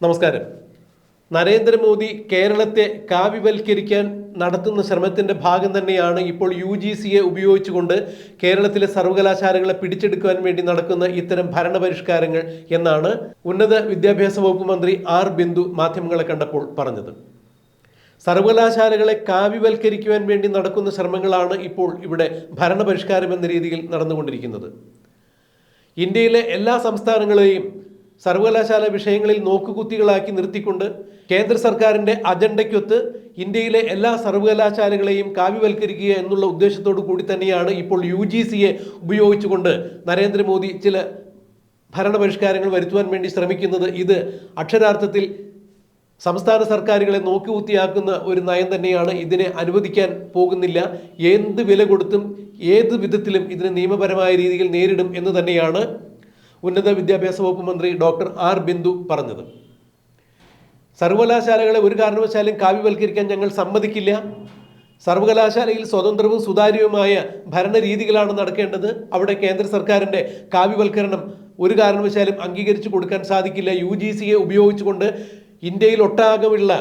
നമസ്കാരം. നരേന്ദ്രമോദി കേരളത്തെ കാവ്യവൽക്കരിക്കാൻ നടത്തുന്ന ശ്രമത്തിന്റെ ഭാഗം തന്നെയാണ് ഇപ്പോൾ യു ജി സിയെ ഉപയോഗിച്ചുകൊണ്ട് കേരളത്തിലെ സർവകലാശാലകളെ പിടിച്ചെടുക്കുവാൻ വേണ്ടി നടക്കുന്ന ഇത്തരം ഭരണപരിഷ്കാരങ്ങൾ എന്നാണ് ഉന്നത വിദ്യാഭ്യാസ വകുപ്പ് മന്ത്രി ആർ ബിന്ദു മാധ്യമങ്ങളെ കണ്ടപ്പോൾ പറഞ്ഞത്. സർവകലാശാലകളെ കാവ്യവൽക്കരിക്കുവാൻ വേണ്ടി നടക്കുന്ന ശ്രമങ്ങളാണ് ഇപ്പോൾ ഇവിടെ ഭരണപരിഷ്കാരം എന്ന രീതിയിൽ നടന്നുകൊണ്ടിരിക്കുന്നത്. ഇന്ത്യയിലെ എല്ലാ സംസ്ഥാനങ്ങളെയും സർവകലാശാല വിഷയങ്ങളിൽ നോക്കുകുത്തികളാക്കി നിർത്തിക്കൊണ്ട് കേന്ദ്ര സർക്കാരിന്റെ അജണ്ടയ്ക്കൊത്ത് ഇന്ത്യയിലെ എല്ലാ സർവകലാശാലകളെയും കാവ്യവൽക്കരിക്കുക എന്നുള്ള ഉദ്ദേശത്തോടു കൂടി തന്നെയാണ് ഇപ്പോൾ യു ജി സിയെ ഉപയോഗിച്ചുകൊണ്ട് നരേന്ദ്രമോദി ചില ഭരണപരിഷ്കാരങ്ങൾ വരുത്തുവാൻ വേണ്ടി ശ്രമിക്കുന്നത്. ഇത് അക്ഷരാർത്ഥത്തിൽ സംസ്ഥാന സർക്കാരുകളെ നോക്കുകുത്തിയാക്കുന്ന ഒരു നയം തന്നെയാണ്. ഇതിനെ അനുവദിക്കാൻ പോകുന്നില്ല. എന്ത് വില കൊടുത്തും ഏത് വിധത്തിലും ഇതിനെ നിയമപരമായ രീതിയിൽ നേരിടും എന്ന് തന്നെയാണ് ഉന്നത വിദ്യാഭ്യാസ വകുപ്പ് മന്ത്രി ഡോക്ടർ ആർ ബിന്ദു പറഞ്ഞത്. സർവകലാശാലകളെ ഒരു കാരണവശാലും കാവ്യവൽക്കരിക്കാൻ ഞങ്ങൾ സമ്മതിക്കില്ല. സർവകലാശാലയിൽ സ്വതന്ത്രവും സുതാര്യവുമായ ഭരണരീതികളാണ് നടക്കേണ്ടത്. അവിടെ കേന്ദ്ര സർക്കാരിന്റെ കാവ്യവൽക്കരണം ഒരു കാരണവശാലും അംഗീകരിച്ചു കൊടുക്കാൻ സാധിക്കില്ല. യു ജി സിയെ ഉപയോഗിച്ചുകൊണ്ട് ഇന്ത്യയിൽ ഒട്ടാകമുള്ള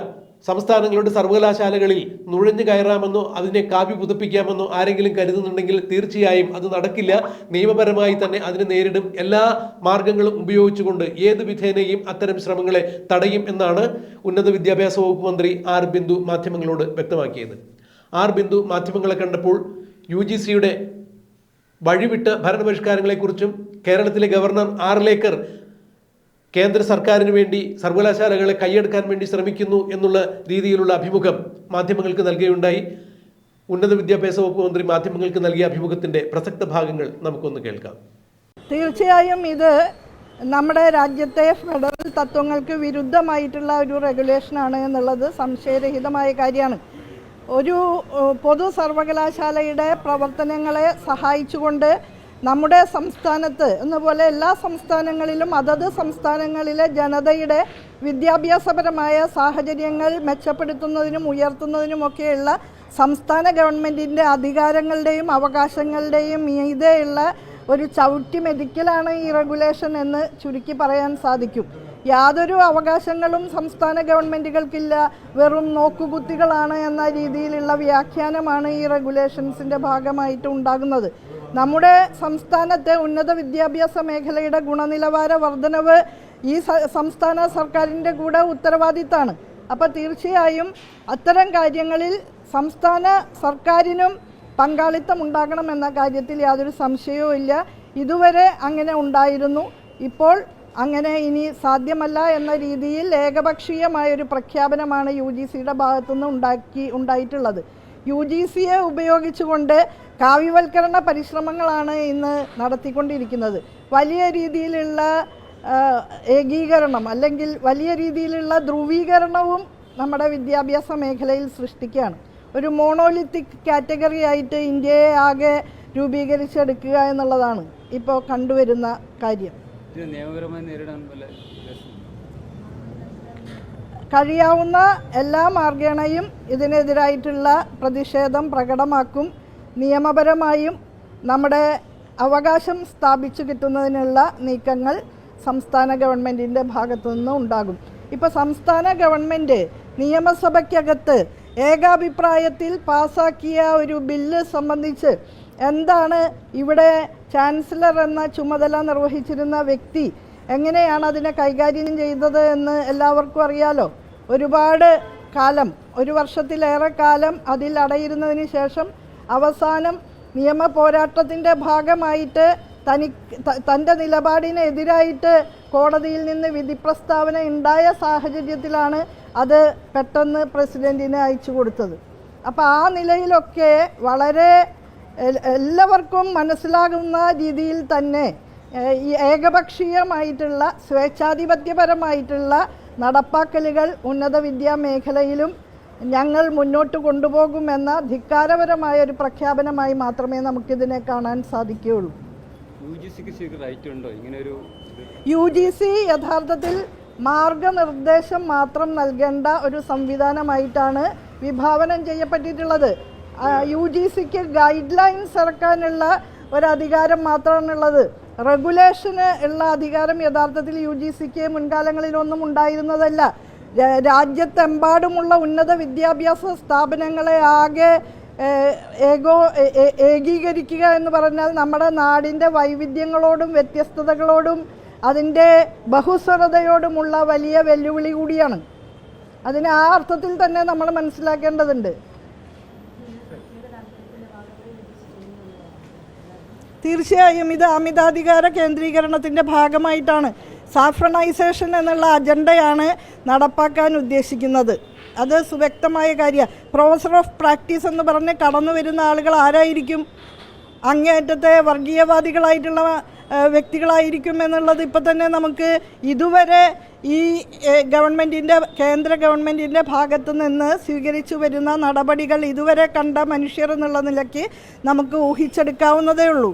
സംസ്ഥാനങ്ങളുടെ സർവകലാശാലകളിൽ നുഴഞ്ഞു കയറാമെന്നോ അതിനെ കാവ്യ പുതുപ്പിക്കാമെന്നോ ആരെങ്കിലും കരുതുന്നുണ്ടെങ്കിൽ തീർച്ചയായും അത് നടക്കില്ല. നിയമപരമായി തന്നെ അതിനെ നേരിടും. എല്ലാ മാർഗങ്ങളും ഉപയോഗിച്ചുകൊണ്ട് ഏത് വിധേനയും അത്തരം ശ്രമങ്ങളെ തടയും എന്നാണ് ഉന്നത വിദ്യാഭ്യാസ വകുപ്പ് മന്ത്രി ആർ ബിന്ദു മാധ്യമങ്ങളോട് വ്യക്തമാക്കിയത്. ആർ ബിന്ദു മാധ്യമങ്ങളെ കണ്ടപ്പോൾ യു ജി സിയുടെ വഴിവിട്ട ഭരണപരിഷ്കാരങ്ങളെക്കുറിച്ചും കേരളത്തിലെ ഗവർണർ ആർ ലേക്കർ കേന്ദ്ര സർക്കാരിന് വേണ്ടി സർവകലാശാലകളെ കൈയെടുക്കാൻ വേണ്ടി ശ്രമിക്കുന്നു എന്നുള്ള രീതിയിലുള്ള അഭിമുഖം മാധ്യമങ്ങൾക്ക് നൽകുകയുണ്ടായി ഉന്നത വിദ്യാഭ്യാസ വകുപ്പ് മന്ത്രി മാധ്യമങ്ങൾക്ക് നൽകിയ അഭിമുഖത്തിന്റെ പ്രസക്ത ഭാഗങ്ങൾ നമുക്കൊന്ന് കേൾക്കാം. തീർച്ചയായും ഇത് നമ്മുടെ രാജ്യത്തെ ഫെഡറൽ തത്വങ്ങൾക്ക് വിരുദ്ധമായിട്ടുള്ള ഒരു റെഗുലേഷനാണ് എന്നുള്ളത് സംശയരഹിതമായ കാര്യമാണ്. ഒരു പൊതു സർവകലാശാലയുടെ പ്രവർത്തനങ്ങളെ സഹായിച്ചുകൊണ്ട് നമ്മുടെ സംസ്ഥാനത്ത് എന്നപോലെ എല്ലാ സംസ്ഥാനങ്ങളിലും അതത് സംസ്ഥാനങ്ങളിലെ ജനതയുടെ വിദ്യാഭ്യാസപരമായ സാഹചര്യങ്ങൾ മെച്ചപ്പെടുത്തുന്നതിനും ഉയർത്തുന്നതിനുമൊക്കെയുള്ള സംസ്ഥാന ഗവൺമെന്റിന്റെ അധികാരങ്ങളുടെയും അവകാശങ്ങളുടെയും മീതെയുള്ള ഒരു ചവിട്ടി മെതിക്കലാണ് ഈ റെഗുലേഷൻ എന്ന് ചുരുക്കി പറയാൻ സാധിക്കും. യാതൊരു അവകാശങ്ങളും സംസ്ഥാന ഗവൺമെന്റുകൾക്കില്ല വെറും നോക്കുകുത്തികളാണ് എന്ന രീതിയിലുള്ള വ്യാഖ്യാനമാണ് ഈ റെഗുലേഷൻസിന്റെ ഭാഗമായിട്ട് ഉണ്ടാകുന്നത്. നമ്മുടെ സംസ്ഥാനത്തെ ഉന്നത വിദ്യാഭ്യാസ മേഖലയുടെ ഗുണനിലവാര വർധനവ് ഈ സംസ്ഥാന സർക്കാരിന്റെ കൂടെ ഉത്തരവാദിത്തമാണ് അപ്പോൾ തീർച്ചയായും അത്തരം കാര്യങ്ങളിൽ സംസ്ഥാന സർക്കാരിനും പങ്കാളിത്തം ഉണ്ടാകണം എന്ന കാര്യത്തിൽ യാതൊരു സംശയവും ഇല്ല. ഇതുവരെ അങ്ങനെ ഉണ്ടായിരുന്നു. ഇപ്പോൾ അങ്ങനെ ഇനി സാധ്യമല്ല എന്ന രീതിയിൽ ഏകപക്ഷീയമായ ഒരു പ്രഖ്യാപനമാണ് യു ജി സിയുടെ ഭാഗത്തുനിന്ന് ഉണ്ടാക്കി ഉണ്ടായിട്ടുള്ളത്. യു ജി സിയെ ഉപയോഗിച്ചുകൊണ്ട് കാവ്യവൽക്കരണ പരിശ്രമങ്ങളാണ് ഇന്ന് നടത്തിക്കൊണ്ടിരിക്കുന്നത് വലിയ രീതിയിലുള്ള ഏകീകരണം അല്ലെങ്കിൽ വലിയ രീതിയിലുള്ള ധ്രുവീകരണവും നമ്മുടെ വിദ്യാഭ്യാസ മേഖലയിൽ സൃഷ്ടിക്കുകയാണ് ഒരു മോണോലിത്തിക് കാറ്റഗറി ആയിട്ട് ഇന്ത്യയെ ആകെ രൂപീകരിച്ചെടുക്കുക എന്നുള്ളതാണ് ഇപ്പോൾ കണ്ടുവരുന്ന കാര്യം നിയമപരമായി നേരിടാൻ? കഴിയാവുന്ന എല്ലാ മാർഗേണയും ഇതിനെതിരായിട്ടുള്ള പ്രതിഷേധം പ്രകടമാക്കും. നിയമപരമായും നമ്മുടെ അവകാശം സ്ഥാപിച്ചു കിട്ടുന്നതിനുള്ള നീക്കങ്ങൾ സംസ്ഥാന ഗവൺമെന്റിന്റെ ഭാഗത്തു നിന്ന് ഉണ്ടാകും. ഇപ്പോൾ സംസ്ഥാന ഗവൺമെന്റ് നിയമസഭയ്ക്കകത്ത് ഏകാഭിപ്രായത്തിൽ പാസാക്കിയ ഒരു ബില്ല് സംബന്ധിച്ച് എന്താണ് ഇവിടെ ചാൻസലർ എന്ന ചുമതല നിർവഹിച്ചിരുന്ന വ്യക്തി എങ്ങനെയാണ് അതിനെ കൈകാര്യം ചെയ്തത് എന്ന് എല്ലാവർക്കും അറിയാലോ. ഒരുപാട് കാലം ഒരു വർഷത്തിലേറെ കാലം അതിൽ അടയിരുന്നതിന് ശേഷം അവസാനം നിയമ പോരാട്ടത്തിന്റെ ഭാഗമായിട്ട് തനി തന്റെ നിലപാടിനെതിരായിട്ട് കോടതിയിൽ നിന്ന് വിധി പ്രസ്താവന ഉണ്ടായ സാഹചര്യത്തിലാണ് അത് പെട്ടെന്ന് പ്രസിഡന്റിനെ അയച്ചു കൊടുത്തത്. അപ്പോൾ ആ നിലയിലൊക്കെ വളരെ എല്ലാവർക്കും മനസ്സിലാകുന്ന രീതിയിൽ തന്നെ ഏകപക്ഷീയമായിട്ടുള്ള സ്വേച്ഛാധിപത്യപരമായിട്ടുള്ള നടപ്പാക്കലുകൾ ഉന്നത വിദ്യാ മേഖലയിലും ഞങ്ങൾ മുന്നോട്ട് കൊണ്ടുപോകുമെന്ന ധിക്കാരപരമായ ഒരു പ്രഖ്യാപനമായി മാത്രമേ നമുക്കിതിനെ കാണാൻ സാധിക്കുകയുള്ളൂ. യു ജി ഒരു സി യഥാർത്ഥത്തിൽ മാർഗനിർദ്ദേശം മാത്രം നൽകേണ്ട ഒരു സംവിധാനമായിട്ടാണ് വിഭാവനം ചെയ്യപ്പെട്ടിട്ടുള്ളത്. യു ജി സിക്ക് ഗൈഡ് ലൈൻസ് ഇറക്കാനുള്ള ഒരധികാരം മാത്രമാണുള്ളത്. റെഗുലേഷന് ഉള്ള അധികാരം യഥാർത്ഥത്തിൽ യു ജി സിക്ക് മുൻകാലങ്ങളിലൊന്നും ഉണ്ടായിരുന്നതല്ല. രാജ്യത്തെമ്പാടുമുള്ള ഉന്നത വിദ്യാഭ്യാസ സ്ഥാപനങ്ങളെ ആകെ ഏകോ ഏകീകരിക്കുക എന്ന് പറഞ്ഞാൽ നമ്മുടെ നാടിന്റെ വൈവിധ്യങ്ങളോടും വ്യത്യസ്തതകളോടും അതിന്റെ ബഹുസ്വരതയോടുമുള്ള വലിയ വെല്ലുവിളി കൂടിയാണ്. അതിന് ആ അർത്ഥത്തിൽ തന്നെ നമ്മൾ മനസ്സിലാക്കേണ്ടതുണ്ട്. തീർച്ചയായും ഇത് അമിതാധികാര കേന്ദ്രീകരണത്തിന്റെ ഭാഗമായിട്ടാണ്. സാഫ്രണൈസേഷൻ എന്നുള്ള അജണ്ടയാണ് നടപ്പാക്കാൻ ഉദ്ദേശിക്കുന്നത്. അത് സുവ്യക്തമായ കാര്യമാണ് പ്രൊഫസർ ഓഫ് പ്രാക്ടീസ് എന്ന് പറഞ്ഞ് കടന്നു വരുന്ന ആളുകൾ ആരായിരിക്കും? അങ്ങേയറ്റത്തെ വർഗീയവാദികളായിട്ടുള്ള വ്യക്തികളായിരിക്കും എന്നുള്ളത് ഇപ്പം തന്നെ നമുക്ക് ഇതുവരെ ഈ ഗവൺമെന്റിന്റെ കേന്ദ്ര ഗവൺമെന്റിന്റെ ഭാഗത്തു നിന്ന് സ്വീകരിച്ചു വരുന്ന നടപടികൾ ഇതുവരെ കണ്ട മനുഷ്യർ എന്നുള്ള നിലയ്ക്ക് നമുക്ക് ഊഹിച്ചെടുക്കാവുന്നതേ ഉള്ളൂ.